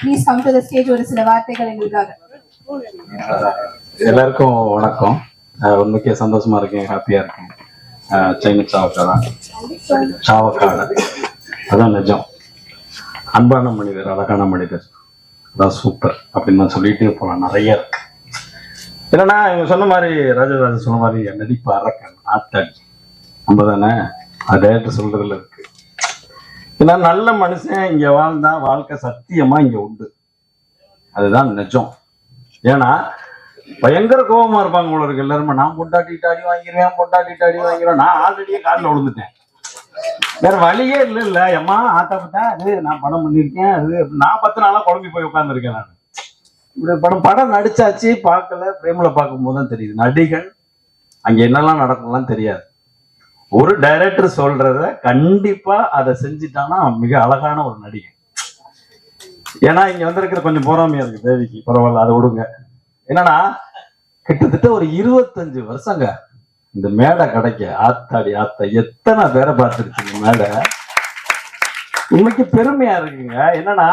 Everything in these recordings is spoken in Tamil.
Please come to the stage ஒரு சில வார்த்தைகள் எங்களுக்காக. எல்லாருக்கும் வணக்கம். உண்மைக்கே சந்தோஷமா இருக்கேன் ஹாப்பியா இருக்கேன். சைனீஸ் சாவக்காடா சாவக்காடை. அதான் நிஜம். அன்பான மனிதர் அழகான மனிதர். அதான் சூப்பர் அப்படின்னு நான் சொல்லிட்டு போலாம் நிறைய இருக்கு. என்னன்னா இவங்க சொன்ன மாதிரி ராஜராஜ சொன்ன மாதிரி என் நடிப்பு அரக்கன் ஆத்தாடி நம்ம தானே? அது டேரக்டர் சொல்றதுல இருக்கு. ஏன்னா நல்ல மனுஷன் இங்க வாழ்ந்தா வாழ்க்கை சத்தியமா இங்க உண்டு. அதுதான் நிஜம். ஏன்னா பயங்கர கோபமா இருப்பாங்க உங்களுக்கு எல்லாருமே. நான் பொண்டாட்டிட்டு அடி வாங்கிடுவேன் பொண்டாட்டிட்டு அடி வாங்கிடுவேன் நான் ஆல்ரெடியே காலில் விழுந்துட்டேன். வேற வழியே இல்லை இல்ல. எம்மா ஆட்டப்பட்டா அது நான் படம் பண்ணியிருக்கேன் அது நான் பத்து நாளா குழம்பி போய் உட்காந்துருக்கேன் நான். இப்படி படம் படம் நடிச்சாச்சு பார்க்கல பிரேமில் பார்க்கும்போது தான் தெரியுது. நடிகன் அங்க என்னெல்லாம் நடக்கும்லாம் தெரியாது. ஒரு டைரக்டர் சொல்றத கண்டிப்பா அதை செஞ்சிட்டான்னா மிக அழகான ஒரு நடிகை. ஏன்னா இங்க வந்திருக்கிற கொஞ்சம் பொறாமையா இருக்கு தேவிக்கு. பரவாயில்ல அதை விடுங்க. என்னன்னா கிட்டத்தட்ட ஒரு இருபத்தஞ்சு வருஷங்க இந்த மேடை கிடைக்க ஆத்தாடி ஆத்தா எத்தனை பேரை பார்த்துருக்கீங்க மேடை? உண்மைக்கு பெருமையா இருக்குங்க. என்னன்னா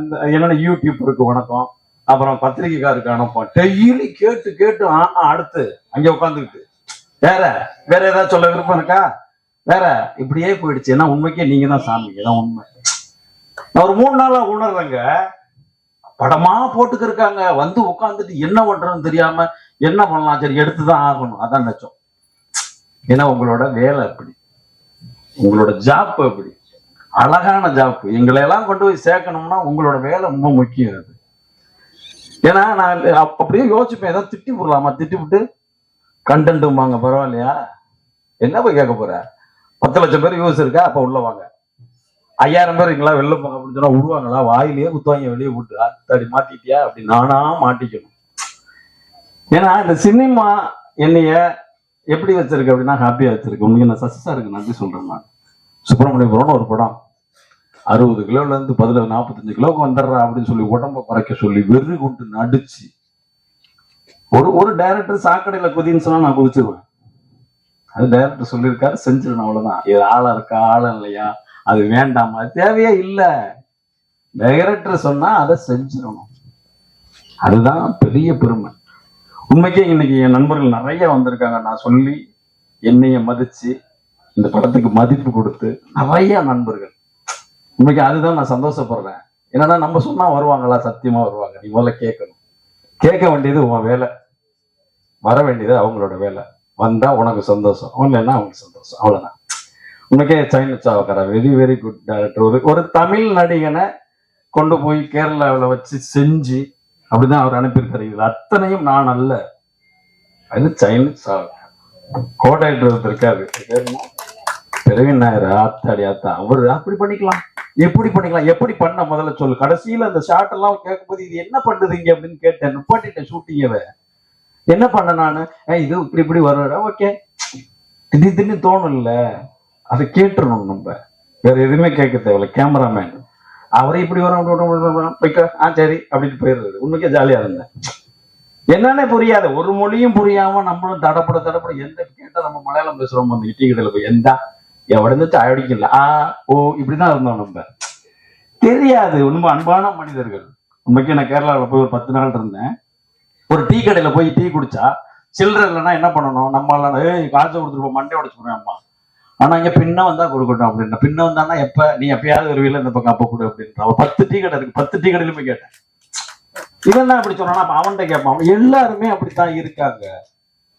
இந்த என்னன்னா யூடியூப் இருக்கு வணக்கம். அப்புறம் பத்திரிகைக்காருக்கு அனுப்பம். டெய்லி கேட்டு கேட்டு அடுத்து அங்க உட்காந்துக்கிட்டு. வேற வேற ஏதாவது சொல்ல விருப்பம் இருக்கா? வேற இப்படியே போயிடுச்சு. ஏன்னா உண்மைக்கே நீங்க தான் சாமி. இதான் உண்மை. நான் ஒரு மூணு நாளா உணர்றேங்க. படமா போட்டுக்கு இருக்காங்க. வந்து உட்காந்துட்டு என்ன பண்றதுன்னு தெரியாம என்ன பண்ணலாம்? சரி எடுத்துதான் ஆகணும். அதான் நச்சம் ஏன்னா உங்களோட வேலை அப்படி. உங்களோட ஜாப் அப்படி. அழகான ஜாப் எங்களை எல்லாம் கொண்டு போய் சேர்க்கணும்னா உங்களோட வேலை ரொம்ப முக்கியம் அது. ஏன்னா நான் அப்படியே யோசிப்பேன். ஏதாவது திட்டி விடலாமா? திட்டி விட்டு கண்டென்ட்டுமாங்க பரவாயில்லையா? என்ன போய் கேட்க போற? பத்து லட்சம் பேர் யூஸ் இருக்கா? அப்போ உள்ள வாங்க. ஐயாயிரம் பேர் இங்களா வெளில போங்க அப்படின்னு சொன்னா விடுவாங்களா? வாயிலேயே குத்துவாங்க வெளியே விட்டு அத்தாடி மாட்டிட்டியா? அப்படி நானா மாட்டிக்கணும். ஏன்னா இந்த சினிமா என்னைய எப்படி வச்சிருக்கு அப்படின்னா ஹாப்பியா வச்சிருக்கு. உங்களுக்கு நான் சக்சஸா இருக்கு? நன்றி சொல்றேன் நான். சுப்பிரமணியபுரம்னு ஒரு படம். அறுபது கிலோல இருந்து பதில நாற்பத்தஞ்சு கிலோவுக்கு வந்துடுறா அப்படின்னு சொல்லி உடம்ப குறைக்க சொல்லி வெறி கொண்டு நடிச்சு ஒரு ஒரு டைரக்டர் சாக்கடையில குதின்னு சொன்னா நான் குதிச்சிருவேன். அது டைரக்டர் சொல்லியிருக்காரு செஞ்சிடணும் அவ்வளவுதான். இது ஆளா இருக்கா ஆளம் இல்லையா? அது வேண்டாமா? தேவையே இல்லை. டைரக்டர் சொன்னா அதை செஞ்சிடணும். அதுதான் பெரிய பெருமை. உண்மைக்கே இன்னைக்கு என் நண்பர்கள் நிறைய வந்திருக்காங்க. நான் சொல்லி என்னைய மதிச்சு இந்த படத்துக்கு மதிப்பு கொடுத்து நிறைய நண்பர்கள். உண்மைக்கு அதுதான் நான் சந்தோஷப்படுறேன். என்னன்னா நம்ம சொன்னா வருவாங்களா? சத்தியமா வருவாங்க. நீ முதல்ல கேட்கணும். கேட்க வேண்டியது உன் வேலை. வர வேண்டியது அவங்களோட வேலை. வந்தா உனக்கு சந்தோஷம். இல்லைன்னா அவங்களுக்கு சந்தோஷம். அவ்வளவுதான். உனக்கே சைன சாவக்கார? வெரி வெரி குட் டேரக்டர் ஒரு ஒரு தமிழ் நடிகனை கொண்டு போய் கேரளாவில் வச்சு செஞ்சு அப்படிதான் அவர் அனுப்பியிருக்காரு. இது அத்தனையும் நான் அல்ல. அது சைனீஸ் சாவக்கார் கோட்டைன்றது இருக்காரு பிரவீன் நாயர். ஆத்தாடி ஆத்தா. அவர் அப்படி பண்ணிக்கலாம். எப்படி பண்ணிக்கலாம்? எப்படி பண்ண? முதல்ல சொல்லு. கடைசியில அந்த ஷாட் எல்லாம் கேட்கும்போது இது என்ன பண்ணுதுங்க அப்படின்னு கேட்டேன். நிப்பாட்டிட்டேன் ஷூட்டிங்கவை என்ன பண்ண நானு? இது இப்படி இப்படி வருவாரா. ஓகே. திடீர் திடீர்னு தோணும்ல அதை கேட்டுருணும் நம்ம. வேற எதுவுமே கேட்க தேவையில்ல. கேமராமேன் அவரை இப்படி வரும் அப்படி போய்க்க. ஆ சரி. அப்படின்னு போயிடுறது உண்மைக்கே ஜாலியா இருந்தேன் என்னன்னே புரியாது. ஒரு மொழியும் புரியாம நம்மளும் தடப்பட தடப்பட எந்த கேட்டா நம்ம மலையாளம் பேசுறோம் அந்த இட்டி கடையில போய் எந்த? எவ்வளவு அடிக்கல. ஆ ஓ இப்படிதான் இருந்தோம் நம்ம. தெரியாது. உண்மை அன்பான மனிதர்கள். உண்மைக்கு நான் கேரளாவில் போய் ஒரு பத்து நாள் இருந்தேன். ஒரு டீ கடையில போய் டீ குடிச்சா சில்லற இல்லைன்னா என்ன பண்ணணும்? நம்ம எல்லாம் ஏய் காசை கொடுத்துருப்போம் மண்டே உடச்சு அம்மா. ஆனா இங்க பின்ன வந்தா கொடுக்கட்டும் அப்படின்னா பின்ன வந்தானா எப்ப? நீ எப்பயாவது வருவீல இந்த பக்கம் அப்ப கொடு அப்படின்ற ஒரு பத்து டீ கடை இருக்கு பத்து டீ கடையில போய் கேட்டேன். இவன் தான் அப்படி சொன்னா அப்ப அவன்கிட்ட கேட்பான் எல்லாருமே அப்படித்தான் இருக்காங்க.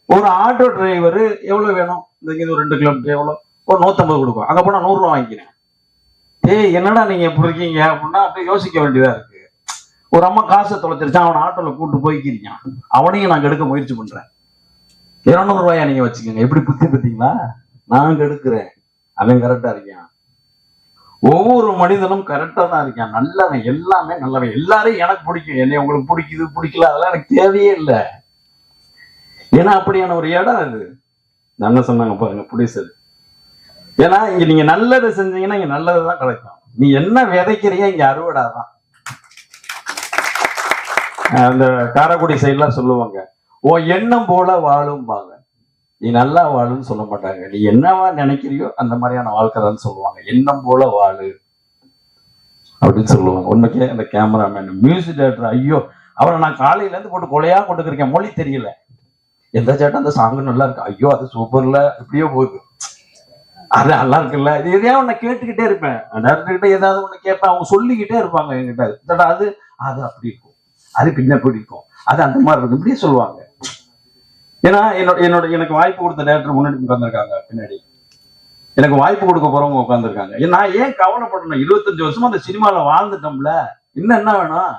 ஒரு ஆட்டோ டிரைவர் எவ்வளவு வேணும்? இந்த ஒரு ரெண்டு கிலோமீட்டர் எவ்வளவு ஒரு நூத்தம்பது கொடுக்கும். அங்க போனா நூறு ரூபா வாங்கிக்கிறேன். ஏய் என்னடா நீங்க இப்படி இருக்கீங்க? அப்படின்னா அப்படியே யோசிக்க வேண்டியதா இருக்கு. ஒரு அம்மா காசை தொலைச்சிருச்சான் அவனை ஆட்டோல கூட்டு போய்க்கிறீங்க அவனையும் நான் கெடுக்க முயற்சி பண்றேன். இருநூறு ரூபாயா நீங்க வச்சுக்கோங்க. எப்படி புத்தி பார்த்தீங்களா நான் கெடுக்கிறேன். அவன் கரெக்டா இருக்கான். ஒவ்வொரு மனிதனும் கரெக்டா தான் இருக்கான். நல்லவன் எல்லாமே நல்லவன். எல்லாரையும் எனக்கு பிடிக்கும். என்னை உங்களுக்கு பிடிக்குது பிடிக்கல அதெல்லாம் எனக்கு தேவையே இல்லை. ஏன்னா அப்படியான ஒரு இடம் அது. என்ன சொன்னாங்க பாருங்க புடிசது ஏன்னா இங்க நீங்க நல்லதை செஞ்சீங்கன்னா இங்க நல்லதுதான் கிடைக்கும். நீ என்ன விதைக்கிறீங்க இங்க அறுவடாதான். அந்த காரைக்குடி சைட்லாம் சொல்லுவாங்க ஓ எண்ணம் போல வாழும்பாங்க நீ நல்லா வாழுன்னு சொல்ல மாட்டாங்க. நீ என்னவா நினைக்கிறியோ அந்த மாதிரியான வாழ்க்கை தான் சொல்லுவாங்க. எண்ணம் போல வாழு. அப்படின்னு சொல்லுவாங்க. உண்மைக்கே அந்த கேமராமேன் மியூசிக் டேரக்டர் ஐயோ அவரை நான் காலையில இருந்து போட்டு கொலையா கொண்டுக்கிறேன் மொழி தெரியல. எந்த சேட்டம் அந்த சாங்கு நல்லா இருக்கு. ஐயோ அது சூப்பர்ல இப்படியோ போகுது. அது நல்லா இருக்குல்ல. இது எதையா ஒண்ணு கேட்டுக்கிட்டே இருப்பேன். டேரக்டர் கிட்ட ஏதாவது ஒண்ணு கேட்பேன். அவங்க சொல்லிக்கிட்டே இருப்பாங்க என்கிட்ட. "தடா, அது? அது அப்படி இருக்கும். அது பின்ன பிடிக்கும். அது அந்த மாதிரி இருக்கும். இப்படியே சொல்லுவாங்க. ஏன்னா என்னோட என்னோட எனக்கு வாய்ப்பு கொடுத்த டேரக்டர் முன்னாடி உட்காந்துருக்காங்க பின்னாடி. எனக்கு வாய்ப்பு கொடுக்க போறவங்க உட்காந்துருக்காங்க நான் ஏன் கவலைப்படணும்? இருபத்தஞ்சு வருஷமா அந்த சினிமால வாழ்ந்துட்டோம்ல. இன்னும் என்ன வேணும்?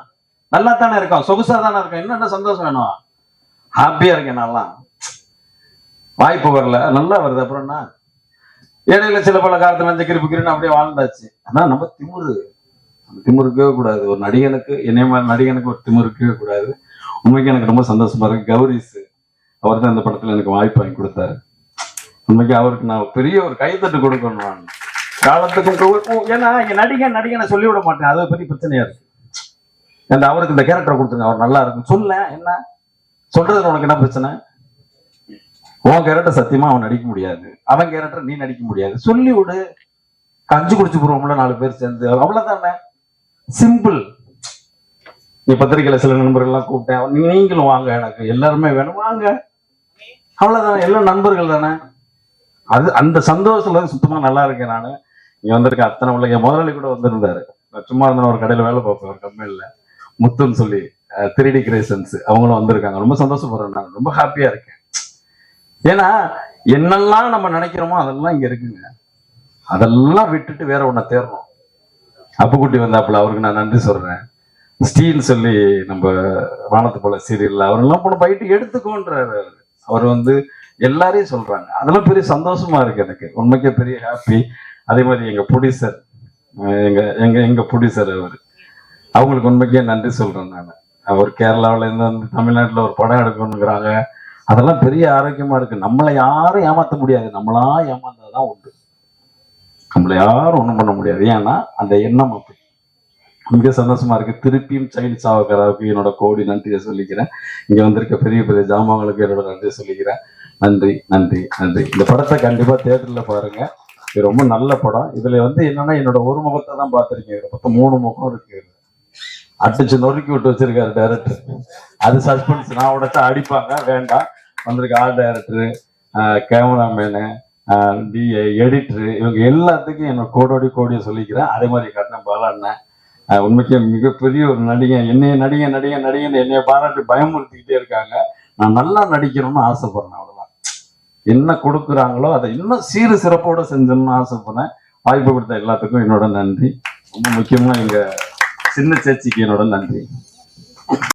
நல்லா தானே இருக்கும். சொகுசா தானே இருக்கும். இன்னும் என்ன சந்தோஷம் வேணும்? ஹாப்பியா இருக்கேன் நல்லா வாய்ப்பு வரல. நல்லா வருது. அப்புறம் என்ன? இடையில சில பல காலத்துல லஞ்ச கிருப்பு கிருன்னு அப்படியே வாழ்ந்தாச்சு. ஆனா நம்ம திமுரு. திமிரு இருக்கவே கூடாது. ஒரு நடிகனுக்கு என்னைய மாதிரி நடிகனுக்கு ஒரு திமிரு இருக்கவே கூடாது. உண்மைக்கு எனக்கு ரொம்ப சந்தோஷமா இருக்கு. கௌரிஸ் அவர் தான் இந்த படத்துல எனக்கு வாய்ப்பு வாங்கி கொடுத்தாரு. உண்மைக்கு அவருக்கு நான் பெரிய ஒரு கைத்தட்டு கொடுக்கணும் நான். காலத்துக்கும் ஏன்னா இங்க நடிகன் நடிகனை சொல்லி விட மாட்டேன். அது பெரிய பிரச்சனையா இருக்கு. அந்த அவருக்கு இந்த கேரக்டர் கொடுத்துருங்க. அவர் நல்லா இருக்கும். சொல்ல என்ன? சொல்றது உனக்கு என்ன பிரச்சனை? உன் கேரக்டர் சத்தியமா அவன் நடிக்க முடியாது. அவன் கேரக்டர் நீ நடிக்க முடியாது. சொல்லி விடு கஞ்சி குடிச்சு போடுவோம்ல நாலு பேர் சேர்ந்து. அவ்வளவுதானே? சிம்பிள் நீ பத்திரிக்கையில சில நண்பர்கள் எல்லாம் கூப்பிட்டேன் நீங்களும் வாங்க எனக்கு எல்லாருமே வேணும். வாங்க. அவ்வளவுதானே. எல்லாம் நண்பர்கள் தானே. அது அந்த சந்தோஷத்துல சுத்தமா நல்லா இருக்கேன் நானு. இங்க வந்திருக்க அத்தனை பிள்ளைங்க. முதலாளி கூட வந்திருந்தாரு. நான் சும்மா இருந்தேன். ஒரு கடையில வேலை பார்ப்பேன். ஒரு கம்பெனில முத்துன்னு சொல்லி த்ரீ டி கிரியேஷன்ஸ் அவங்களும் வந்திருக்காங்க. ரொம்ப சந்தோஷப்படுறேன் நான். ரொம்ப ஹாப்பியா இருக்கேன். ஏன்னா என்னெல்லாம் நம்ம நினைக்கிறோமோ அதெல்லாம் இங்க இருக்குங்க. அதெல்லாம் விட்டுட்டு வேற ஒண்ண தேடணும். அப்புக்குட்டி வந்தாப்புல அவருக்கு நான் நன்றி சொல்றேன். ஸ்டீன்னு சொல்லி நம்ம வானத்து போல சீரியல்ல அவரெல்லாம் போன பயிட்டு எடுத்துக்கோன்றாரு அவரு. அவர் வந்து எல்லாரையும் சொல்றாங்க. அதெல்லாம் பெரிய சந்தோஷமா இருக்கு எனக்கு. உண்மைக்கே பெரிய ஹாப்பி அதே மாதிரி எங்க ப்ரொடியூசர் எங்க எங்க எங்க ப்ரொடியூசர் அவர். அவங்களுக்கு உண்மைக்கே நன்றி சொல்றேன் நான். அவர் கேரளாவுல இருந்து வந்து தமிழ்நாட்டில் ஒரு படம் எடுக்கணுங்கிறாங்க. அதெல்லாம் பெரிய ஆரோக்கியமா இருக்கு. நம்மளை யாரும் ஏமாத்த முடியாது. நம்மளா ஏமாந்தாதான் உண்டு. நம்மளை யாரும் ஒன்றும் பண்ண முடியாது. ஏன்னா அந்த எண்ணம் அப்படி. மிக சந்தோஷமா இருக்கு. திருப்பியும் சைல்ட் சாவக்கராவுக்கு என்னோட கோடி நன்றியை சொல்லிக்கிறேன். இங்க வந்திருக்க பெரிய பெரிய ஜாமான்களுக்கு என்னோட நன்றியை சொல்லிக்கிறேன். நன்றி நன்றி நன்றி. இந்த படத்தை கண்டிப்பா தேட்டர்ல பாருங்க. இது ரொம்ப நல்ல படம். இதுல வந்து என்னன்னா என்னோட ஒரு முகத்தை தான் பாத்திருக்கீங்க இதுல மொத்தம் மூணு முகம் இருக்கு அடிச்சு நொறுக்கி விட்டு வச்சிருக்காரு டைரக்டர் அது சஸ்பென்ஸ் நான் உடச்சா அடிப்பாங்க. வேண்டாம். வந்திருக்க ஆள் டைரக்டர் கேமராமேனு டி எடிட்டர் இவங்க எல்லாத்துக்கும் என்னோட கோடோடி கோடியை சொல்லிக்கிறேன். அதே மாதிரி கட்டணம் பாராட்டினேன் உண்மைக்கே மிகப்பெரிய ஒரு நடிகன். என்னைய நடிகன் நடிகன் நடிகன் என்னைய பாராட்டி பயமுறுத்திக்கிட்டே இருக்காங்க. நான் நல்லா நடிக்கணும்னு ஆசைப்படுறேன் அவ்வளோதான் என்ன கொடுக்குறாங்களோ அதை இன்னும் சீறு சிறப்போடு செஞ்சோம்னு ஆசைப்படுறேன். வாய்ப்பு கொடுத்த எல்லாத்துக்கும் என்னோட நன்றி. ரொம்ப முக்கியமாக எங்கள் சின்ன சேச்சிக்கு என்னோட நன்றி.